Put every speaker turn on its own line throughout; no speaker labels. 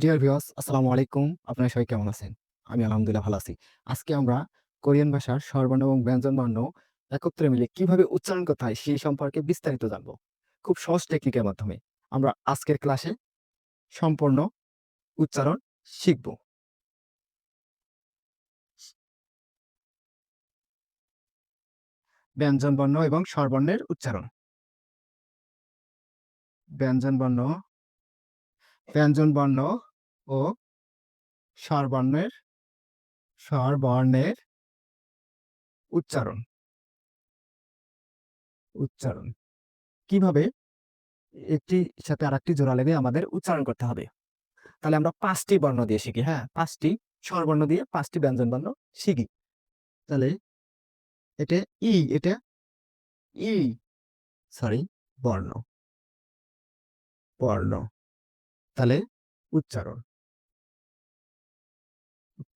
Dear viewers আসসালামু আলাইকুম। আপনারা সবাই কেমন আছেন? আমি আলহামদুলিল্লাহ ভালো আছি। আজকে আমরা কোরিয়ান ভাষার স্বরবর্ণ এবং ব্যঞ্জন বর্ণ একত্রে মিলে কীভাবে উচ্চারণ করতে হয় সেই সম্পর্কে বিস্তারিত জানব। খুব সহজ টেকনিকের মাধ্যমে আমরা আজকের ক্লাসে সম্পূর্ণ উচ্চারণ শিখব। ব্যঞ্জন বর্ণ এবং স্বরবর্ণের উচ্চারণ। ব্যঞ্জন বর্ণ ব্যঞ্জন বর্ণ ও স্বরবর্ণের স্বরবর্ণের উচ্চারণ। উচ্চারণ। কীভাবে একটি সাথে আরেকটি জোড়া লেগে আমাদের উচ্চারণ করতে হবে? তাহলে আমরা পাঁচটি বর্ণ দিয়ে শিখি হ্যাঁ? পাঁচটি স্বরবর্ণ দিয়ে পাঁচটি ব্যঞ্জন বর্ণ শিখি। তাহলে এটা ই এটা ই সরি বর্ণ। বর্ণ। তাহলে উচ্চারণ।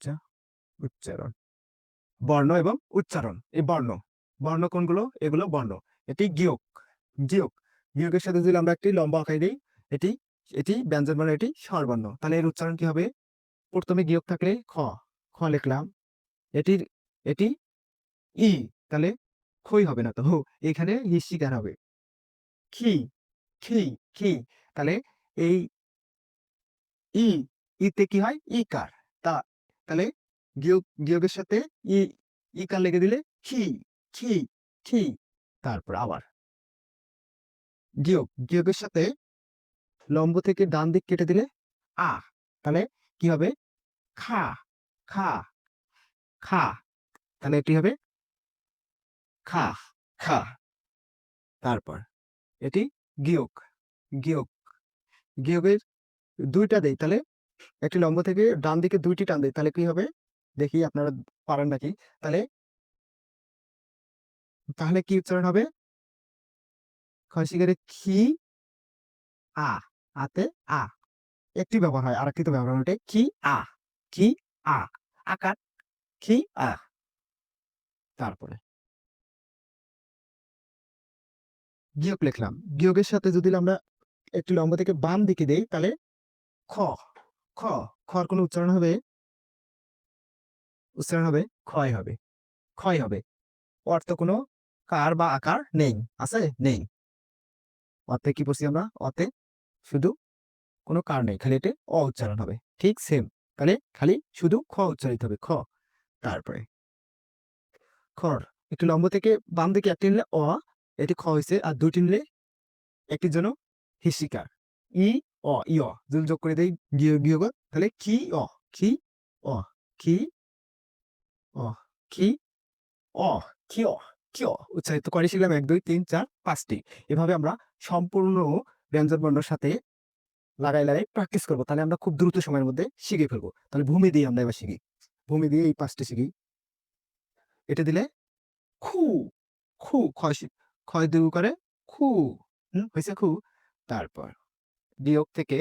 উচ্চা, উচ্চারণ। বর্ণ এবং উচ্চারণ। এই বর্ণ বর্ণ কোনগুলো? এগুলো বর্ণ। এটি গিয়োগ গিয়ক। গিয়োগের সাথে যদি আমরা একটি লম্বা আঁকাই দিই, এটি এটি ব্যঞ্জন বর্ণ, এটি স্বরবর্ণ তাহলে এর উচ্চারণ কি হবে? প্রথমে গিয়োগ থাকলে খ খ লিখলাম। এটির, এটি ই, তাহলে খই হবে না তো। হো, এখানে হিস্যিকার হবে? খি খি খি। তাহলে এই ই, ইতে কি হয়? ইকার। তাহলে গিয়োগ, গিয়োগের সাথে ই ইকার লেগে দিলে? খি খি খি। তারপর আবার। গিয়োগ, গিয়োগের সাথে লম্ব থেকে ডান দিক কেটে দিলে আ। তাহলে কি হবে? খা খা খা। তাহলে এটি হবে? খা খা। তারপর এটি গিয়োগ গিয়োগ। গিয়োগের দুইটা দেই, তাহলে একটি লম্ব থেকে ডান দিকে দুইটি টান দেই, তাহলে কি হবে? দেখি আপনারা পারেন নাকি? তাহলে তাহলে কি উচ্চারণ হবে? খসিগারে খি আ, আতে আ। একটি ব্যবহার হয়, আরেকটি তো ব্যবহার হয় কি আ কি আ, আকার কি আ। তারপরে বিয়োগ লিখলাম। বিয়োগের সাথে যদি আমরা একটি লম্ব থেকে বাম দিকে দেই, তাহলে খ খ খর কোনো উচ্চারণ হবে? উচ্চারণ হবে ক্ষয় হবে। ক্ষয় হবে। অর্থ কোনো, কার বা আকার নেই। আছে? নেই। অতে কি পড়ছি আমরা? অতে শুধু কোনো কার নেই। খালি এটা অ উচ্চারণ হবে। ঠিক সেম তাহলে খালি শুধু খ উচ্চারিত হবে। খ। তারপরে খর। একটু লম্ব থেকে বাম দিকে একটি নিলে অ এটি খ হয়েছে আর দুটি নিলে একটির জন্য হিসিকার ই অ ই অ যদি যোগ করে দেই বিয়োগ তাহলে কি অ কি অ কি অ কি অ কি অ কি অ উচ্চারিত করে শিখলাম এক দুই তিন চার পাঁচটি এভাবে আমরা সম্পূর্ণ ব্যঞ্জন বর্ণের সাথে লাগাই লাগাই প্র্যাকটিস করব তাহলে আমরা খুব দ্রুত সময়ের মধ্যে শিখে ফেলব তাহলে ভূমি দিয়ে আমরা এবার শিখি ভূমি দিয়ে এই পাঁচটি শিখি এটা দিলে খু খু শি- ক্ষয় দূর করে খু হয়েছে খু তারপর বিয়োগ থেকে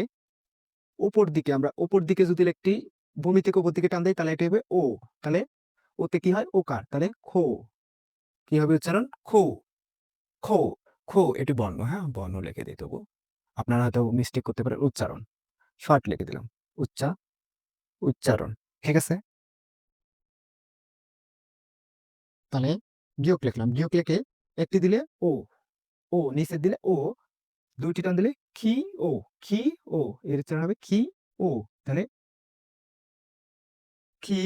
উপর দিকে আমরা, উপর দিকে যদি একটি ভূমি থেকে উপর দিকে টান দেই, তাহলে এটা হবে ও তাহলে ওতে কি হয়? ওকার তাহলে খো। কি হবে উচ্চারণ? খো। খো। খো, এটি বর্ণ হ্যাঁ? বর্ণ লিখে দিই তবু। আপনারা হয়তো মিস্টেক করতে পারেন উচ্চারণ। শর্ট লিখে দিলাম। উচ্চা, উচ্চারণ, ঠিক আছে? তাহলে বিয়োগ লিখলাম। বিয়োগ লিখে একটি দিলে ও ও নিচে দিলে ও দুইটি টান দিলে কি ও কি ও, এর উচ্চারণ হবে কি ও, তাহলে কি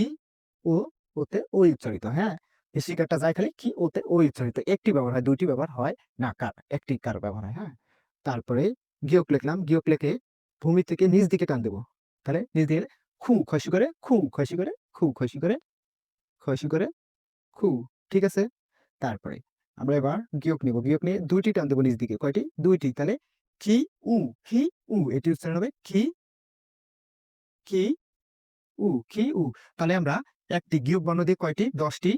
ও, ওতে ওই উচ্চারিত হ্যাঁ? শিকারটা যায় খালি কি, ওতে ওই উচ্চারিত, একটি ব্যবহার হয়, দুইটি ব্যবহার হয়, না কার, একটি কার ব্যবহার হয় হ্যাঁ? তারপরে গিয়ক লিখলাম গিয়ক লিখে ভূমি থেকে নিচ দিকে টান দেবো, তাহলে নিচ দিকে খু খসি করে খু খসি করে খু খসি করে খসি করে খু, ঠিক আছে? তারপরে আমরা এবার গিয়োগ নিব। গিয়োগ নিয়ে দুইটি টান দেবো নিজ দিকে। কয়টি? দুইটি। তাহলে কি, উ কি, উ, এটি উচ্চারণ হবে কি কি, উ কি, উ। তাহলে আমরা একটি গিয়োগ বর্ণ দিয়ে কয়টি? দশটি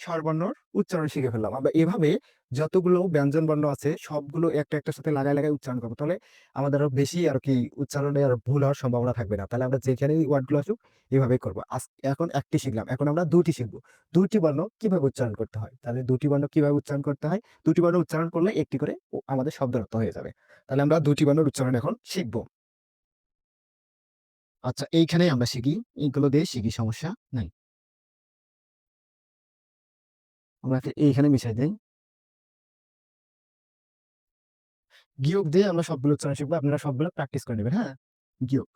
স্বরবর্ণর উচ্চারণ শিখে ফেললাম। আমরা এভাবে যতগুলো ব্যঞ্জন বর্ণ আছে, সবগুলো একটা একটা সাথে লাগাই লাগাই উচ্চারণ করব। তাহলে আমাদের আরও বেশি আর কি উচ্চারণে আর ভুল হওয়ার সম্ভাবনা থাকবে না। তাহলে আমরা যেখানে ওয়ার্ডগুলো আসুক এভাবে করব। এখন একটি শিখলাম। এখন আমরা দুটি শিখব। দুটি বর্ণ কীভাবে উচ্চারণ করতে হয়? তাহলে দুটি বর্ণ কীভাবে উচ্চারণ করতে হয়? দুটি বর্ণ উচ্চারণ করলে একটি করে আমাদের শব্দার্থ হয়ে যাবে। তাহলে আমরা দুটি বর্ণের উচ্চারণ এখন শিখব। আচ্ছা এইখানেই আমরা শিখি। এইগুলো দিয়ে শিখি, সমস্যা নাই। আমরা এইখানে মিশাই দেই। গিয়োগ দিয়ে আমরা সবগুলো উচ্চারণ শিখব, আপনারা সবগুলো প্র্যাকটিস করে নেবেন হ্যাঁ? গিয়োগ।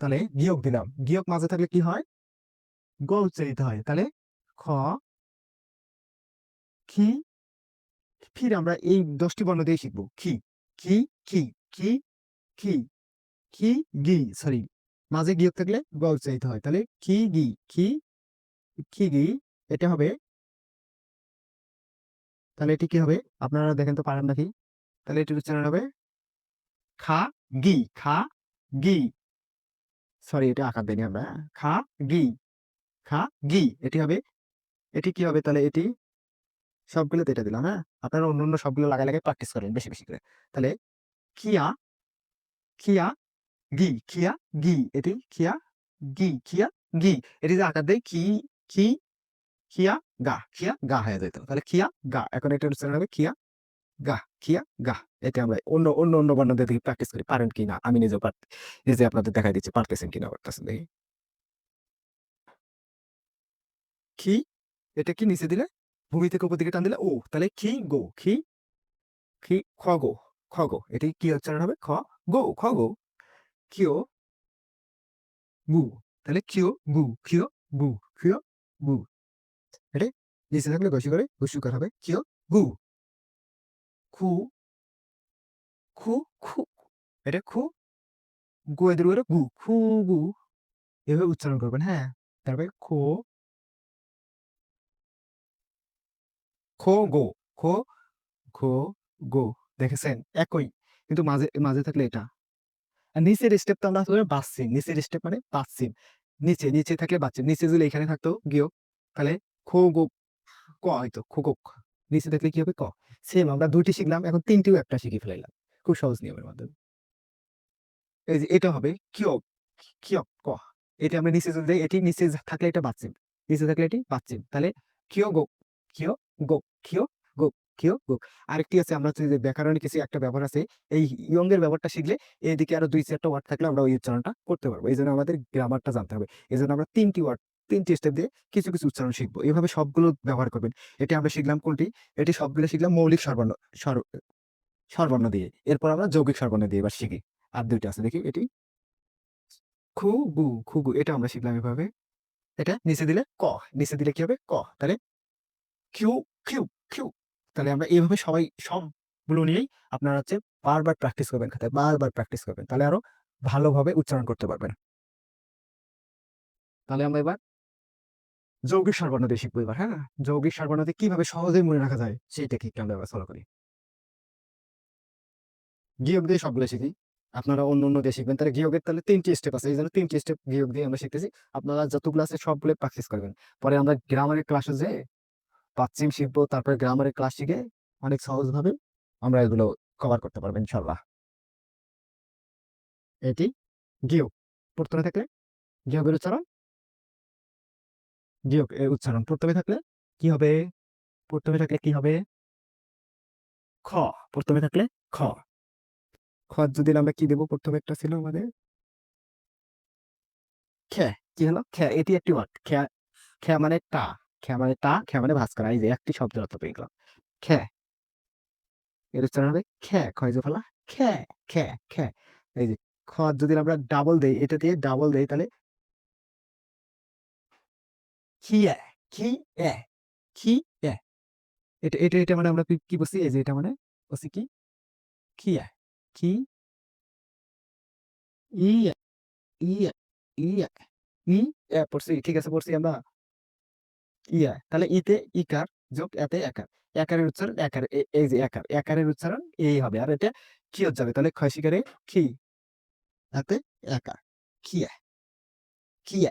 তাহলে গিয়োগ দিলাম। গিয়োগ মাঝে থাকলে কি হয়? গ উচ্চারিত হয়। তাহলে খ, খি, ফির আমরা এই দশটি বর্ণ দিয়ে শিখব। খি খি খি খি খি খি, গি সরি মাঝে গিয়োগ থাকলে গ উচ্চারিত হয়। তাহলে খি, গি, খি খি, গি, এটা হবে তাহলে এটি কি হবে? আপনারা দেখেন তো পারেন নাকি তাহলে এটির উচ্চারণ হবে খা গি খা গি। সরি এটা আকার দেনি আমরা হ্যাঁ? খা গি খা গি, এটি হবে। এটি কি হবে? তাহলে এটি সবগুলোতে এটা দিলাম হ্যাঁ। আপনারা অন্য অন্য সবগুলো লাগাই লাগাই প্র্যাকটিস করেন বেশি বেশি করে। তাহলে খিয়া খিয়া গি খিয়া গি, এটি খিয়া গি খিয়া গি। এটি যে আকার দেয় কি কি খিয়া গা খিয়া গা হয়ে যেত তাহলে খিয়া গা এখন এটা উচ্চারণ হবে খিয়া গা খিয়া গা। এতে আমরা অন্য অন্য অন্য বর্ণদের দিকে প্র্যাকটিস করি। পারেন কি না? আমি নিজেও পার নিজে আপনাদের দেখাই দিচ্ছি পারতেছেন কিনা পারতেছেন দেখি। খি এটা কি নিচে দিলে? ভূমি থেকে উপর দিকে টান দিলে? ও তাহলে খি গো খি খি খ গো খ গো। এটি কি উচ্চারণ হবে? খ গো খ গো। কিও গু। তাহলে কিও গু কিও গু কিও গু। এটা নিচে থাকলে ঘষি করে ঘুষুকার হবে। কিও গু খু। খু খু। এটা খু। গু এদের করে গু। খু, গু। এভাবে উচ্চারণ করবেন হ্যাঁ? তারপরে খো। খো, গো। খো খো গো। দেখেছেন? একই। কিন্তু মাঝে মাঝে থাকলে এটা। আর নিচের তো আমরা আসলে বাসছি নিচের স্টেপ মানে বাসছি নিচে নিচে থাকলে বাচ্চা নিচে যদি এখানে থাকতো, গিয়েও, তাহলে ক হয়তো নিচে থাকলে কি হবে? ক। সেম আমরা দুইটি শিখলাম, এখন তিনটিও একটা শিখে ফেলাইলাম। খুব সহজ নিয়মের মাধ্যমে এই যে এটা হবে ক। এটা আমরা নিচে এটি নিচে থাকলে এটা বাচ্চিম নিচে থাকলে এটি বাচ্চিম তাহলে কিয় গো কিয় গো কিয় গো কিয় গো। আরেকটি আছে, আমরা যে ব্যাকরণে কিছু একটা ব্যবহার আছে, এই ইয়ং এর ব্যবহারটা শিখলে এদিকে আরও দুই চারটা ওয়ার্ড থাকলে আমরা ওই উচ্চারণটা করতে পারব। এই জন্য আমাদের গ্রামারটা জানতে হবে। এই জন্য আমরা তিনটি ওয়ার্ড তিনটি স্টেপ দিয়ে কিছু কিছু উচ্চারণ শিখব। এইভাবে সবগুলো ব্যবহার করবেন। এটি আমরা শিখলাম কোনটি? এটি সবগুলো শিখলাম মৌলিক স্বরবর্ণ, স্বর, স্বরবর্ণ দিয়ে। এরপর আমরা যৌগিক স্বরবর্ণ দিয়ে এবার শিখি। আর দুইটা আছে, দেখি এটি। খুবু খুবু এটা আমরা শিখলাম এভাবে। এটা নিচে দিলে ক, নিচে দিলে কি হবে? ক। তাহলে কিউ কিউ কিউ। তাহলে আমরা এইভাবে সবাই সবগুলো নিয়েই আপনারা হচ্ছে বারবার প্র্যাকটিস করবেন খাতায়, বারবার প্র্যাকটিস করবেন। তাহলে আরও ভালোভাবে উচ্চারণ করতে পারবেন। তাহলে আমরা এবার যৌগিক দিয়ে শিখব এবার হ্যাঁ? যৌগিক দিয়ে কীভাবে সহজেই মনে রাখা যায় সেই টেকনিকটা আমরা এবার ফলো করি। গিয়ক দিয়ে সবগুলো শিখি। আপনারা অন্য অন্য দিয়ে শিখবেন। তাহলে গিয়কের তাহলে তিনটি স্টেপ আছে। এই জন্য তিনটি স্টেপ গিয়ক দিয়ে আমরা শিখতেছি। আপনারা যতগুলো আছে সবগুলো প্র্যাকটিস করবেন। পরে আমরা গ্রামারের ক্লাসে যে পাচ্ছিম শিখব, তারপরে গ্রামারের ক্লাস শিখে অনেক সহজভাবে আমরা এগুলো কভার করতে পারব ইনশাল্লাহ এটি গিয়ক প্রথমে থাকলে গিয়কের উচ্চারণ। এর উচ্চারণ। প্রথমে থাকলে কি হবে? প্রথমে থাকলে কি হবে? খ। প্রথমে থাকলে খ। খ যদি আমরা কি দেবো? প্রথমে একটা ছিল আমাদের। খে। কি হলো? খে। এটি একটি ওয়ার্ড খে খে মানে টা। খে মানে টা, খে মানে ভাস্কর। এই যে একটি শব্দের অর্থ পেয়ে গেলাম। খে। এর উচ্চারণ হবে খে। খয় যে ফেলা। খে। খে। খে। এই যে খ যদি আমরা ডাবল দেই, এটা দিয়ে ডাবল দেই, তাহলে এ কি এ এটা এটা এটা মানে আমরা কি- বলছি? এই যে এটা মানে বলছি কি? এ কি? ই এ ই এ ই এ ই এ পড়ছি, ঠিক আছে, পড়ছি আমরা। ইয়া, তাহলে ইতে ইকার যোগ এতে একার। একারের উচ্চারণ একার এই যে একার, একারের উচ্চারণ এই হবে। আর এটা কি যাবে? তাহলে ক্ষয় শিকারে কি? হাতে একা কিয়া কিয়া,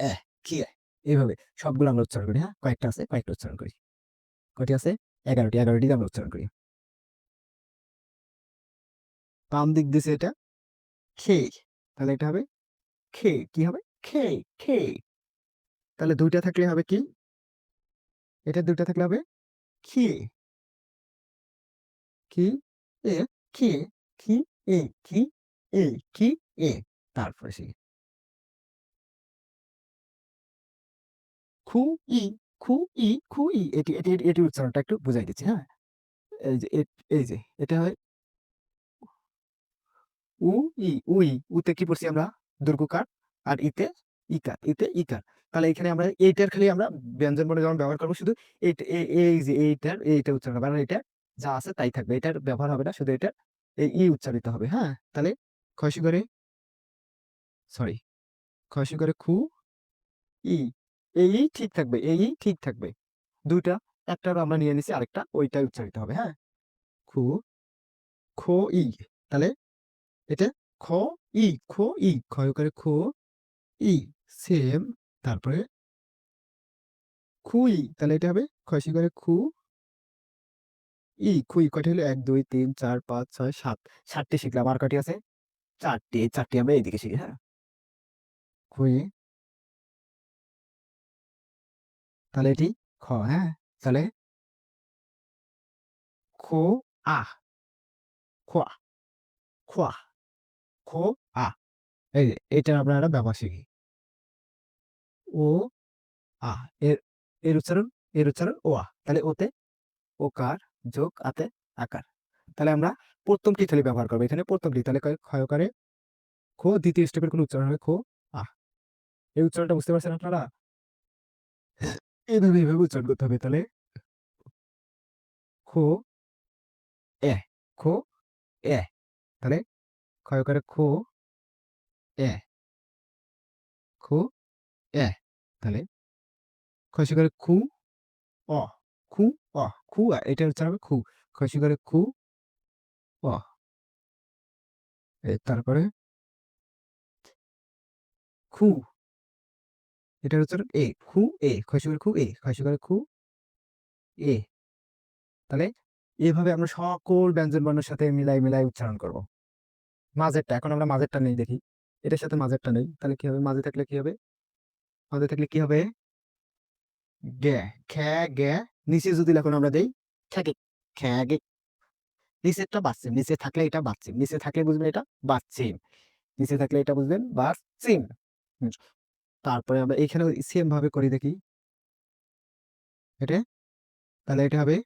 এ, কিয়া। এইভাবে সবগুলো আমরা উচ্চারণ করি হ্যাঁ? কয়েকটা আছে, কয়েকটা উচ্চারণ করি। কয়টি আছে? এগারোটি এগারোটি আমরা উচ্চারণ করি। বাম দিক দিছে এটা? খে। তাহলে এটা হবে খে। কি হবে? খে খে। তাহলে দুইটা থাকলে হবে কি? এটা দুইটা থাকলে হবে খি। কি এ কি কি এ কি এ কি এ। তারপরে সে খু ই খু ই খু ই। এটি এটি এটি- এটির উচ্চারণটা একটু বুঝাই দিচ্ছি হ্যাঁ? এই যে এই যে এটা হয় উ ই উই উতে কি পড়ছি আমরা? দুর্গকার আর ইতে ইকার ইতে ইকার। তাহলে এখানে আমরা এইটার খালি আমরা ব্যঞ্জন বর্ণ যখন ব্যবহার করব শুধু এই- এই যে এইটার এইটা উচ্চারণ হবে। এটা যা আছে তাই থাকবে। এটার ব্যবহার হবে না শুধু এটা এই ই উচ্চারিত হবে হ্যাঁ? তাহলে খসি করে সরি খসি করে খু ই এই ঠিক থাকবে, এই ঠিক থাকবে। দুইটা একটা আমরা নিয়ে নিছি, আরেকটা ওইটাই উচ্চারিত হবে হ্যাঁ? খু, খো, ই, তাহলে এটা খ, ই, খো, ই ক্ষয় করে খো, ই সেম তারপরে খুই, তাহলে এটা হবে খসি করে খু, ই, খুই, কয়টা হলো? এক, দুই, তিন, চার, পাঁচ, ছয়, সাত। সাতটি শিখলাম, আর কয়টি আছে? চারটি চারটি আমরা এইদিকে শিখি হ্যাঁ? খুই তাহলে এটি খ হ্যাঁ? তাহলে খো আ। খোয়া খোয়া খো আ। এই এটা আমরা একটা ব্যবহার শিখি। ও আ। এর এর উচ্চারণ এর উচ্চারণ ও আ। তাহলে ওতে ওকার যোগ আতে আকার। তাহলে আমরা প্রথম টি তাহলে ব্যবহার করব। এখানে প্রথম টি, তাহলে কয়- ক্ষয় করে খো, দ্বিতীয় স্টেপের কোনো উচ্চারণ হবে খো আ। এই উচ্চারণটা বুঝতে পারছেন আপনারা? এইভাবে এইভাবে উচ্চারণ করতে হবে তাহলে? খো, এ খো, এ, তাহলে ক্ষয় করে খো, এ খো, এ, তাহলে খসি করে খু, অ খু অ, খু এটা উচ্চারণ খু খসি করে খু, অ। তারপরে খু এটার উচ্চারণ এ খু এ খসি খু এ খসি খু এ তাহলে এভাবে আমরা সকল ব্যঞ্জন বর্ণের সাথে মিলাই মিলাই উচ্চারণ করব। মাঝেরটা, এখন আমরা মাঝেরটা নেই দেখি। এটার সাথে মাঝেরটা নেই। তাহলে কি হবে? মাঝে থাকলে কি হবে? মাঝে থাকলে কি হবে? গে, খ্যা, গে। নিচে যদি এখন আমরা দেই খ্যাকে খ্যা, গে। নিচেরটা বাচ্চিম নিচে থাকলে এটা বাচ্চিম নিচে থাকলে বুঝবেন এটা বাচ্চিম নিচে থাকলে এটা বুঝবেন বাচ্চিম। তারপরে আমরা এখানে সেম ভাবে করি দেখি। এটা? তাহলে এটা হবে?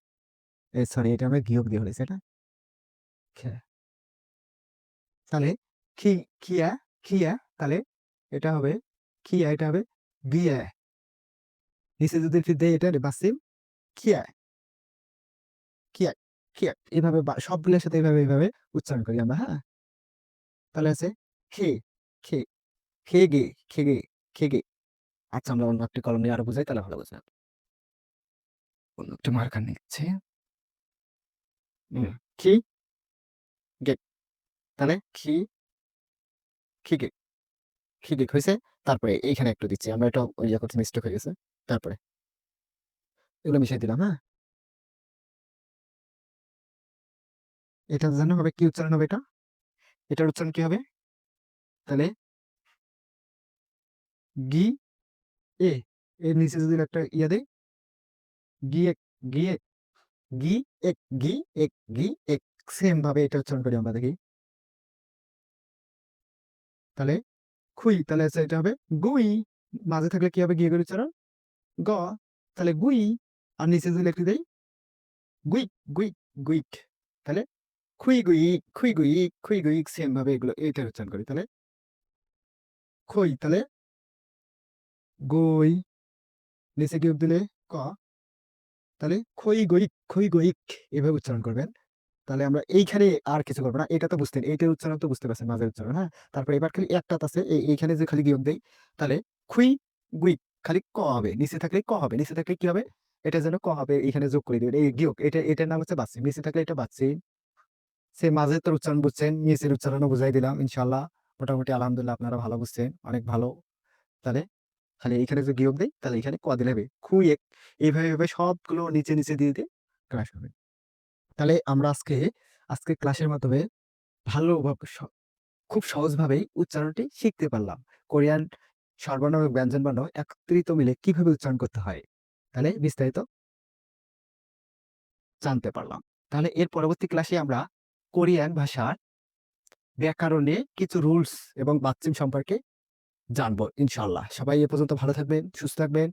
সরি এটা আমরা বিয়োগ দিয়ে হয়েছে এটা? তাহলে খি, খিয়া খিয়া, তাহলে এটা হবে, খিয়া, এটা হবে বিয়া। নিচে যদি দেয় এটা বাসিম খিয়া। খিয়া খিয়া, এইভাবে সবগুলোর সাথে এইভাবে এইভাবে উচ্চারণ করি আমরা হ্যাঁ? তাহলে আছে খে খে খে গে খে গে। খে গে আচ্ছা আমরা অন্য একটি কলম নিয়ে আরও বুঝাই, তাহলে ভালো বোঝা অন্য একটি মার্কার নিচ্ছে। খি গে। তাহলে খি খি গে? খি গে হয়েছে তারপরে এইখানে একটু দিচ্ছি, আমরা এটা ইয়ে করছি মিস্টেক হয়ে গেছে। তারপরে এগুলো মিশিয়ে দিলাম হ্যাঁ? এটা জানো হবে, কি উচ্চারণ হবে এটা? এটার উচ্চারণ কি হবে? তাহলে গি, এ, এর নিচে যদি একটা ইয়া দেই, গি এক গি এক গি এক গি এক গি এক সেম ভাবে এটা উচ্চারণ করি আমরা, দেখি। তাহলে খুই, তাহলে আছে এটা হবে গুই, মাঝে থাকলে কি হবে গিয়ে করে উচ্চারণ? গ, তাহলে গুই, আর নিচে যদি একটু দেই, গুইক গুইক গুইক, তাহলে খুই গুই খুই গুই খুই গুই সেম ভাবে এগুলো এটা উচ্চারণ করি, তাহলে খুই, তাহলে গই, নিচে কি দিলে ক, তাহলে খই গইক খই গইক এভাবে উচ্চারণ করবেন। তাহলে আমরা এইখানে আর কিছু করব না, এটা তো বুঝতেন এইটার উচ্চারণ তো বুঝতে পারছেন মাঝের উচ্চারণ হ্যাঁ? তারপর এবার খালি একটা আছে এইখানে যে খালি বিয়োগ দেই, তাহলে খুই গুইক খালি ক হবে, নিচে থাকলে ক হবে, নিচে থাকলে কি হবে? এটা যেন ক হবে এখানে যোগ করে দেবেন, এই বিয়োগ এটা, এটার নাম হচ্ছে বাচ্চি নিচে থাকলে এটা বাচ্চি সে মাঝের তোর উচ্চারণ বুঝছেন, নিচের উচ্চারণও বুঝাই দিলাম ইনশাল্লাহ মোটামুটি আলহামদুলিল্লাহ আপনারা ভালো বুঝছেন, অনেক ভালো। তাহলে খালি এইখানে যে বিয়োগ দেই, তাহলে এখানে ক হবে? খুই এক। এইভাবে এইভাবে সবগুলো নিচে নিচে, দিয়ে দিয়ে ক্লাস হবে। তাহলে আমরা আজকে আজকে ক্লাসের মাধ্যমে ভালোভাবে খুব সহজভাবেই উচ্চারণটি শিখতে পারলাম। কোরিয়ান সর্বর্ণ এবং ব্যঞ্জন বর্ণ একত্রিত মিলে কীভাবে উচ্চারণ করতে হয়? তাহলে বিস্তারিত জানতে পারলাম। তাহলে এর পরবর্তী ক্লাসে আমরা কোরিয়ান ভাষার ব্যাকরণে কিছু রুলস এবং বাচ্চিম সম্পর্কে জানব ইনশাল্লাহ। সবাই এ পর্যন্ত ভালো থাকবেন সুস্থ থাকবেন।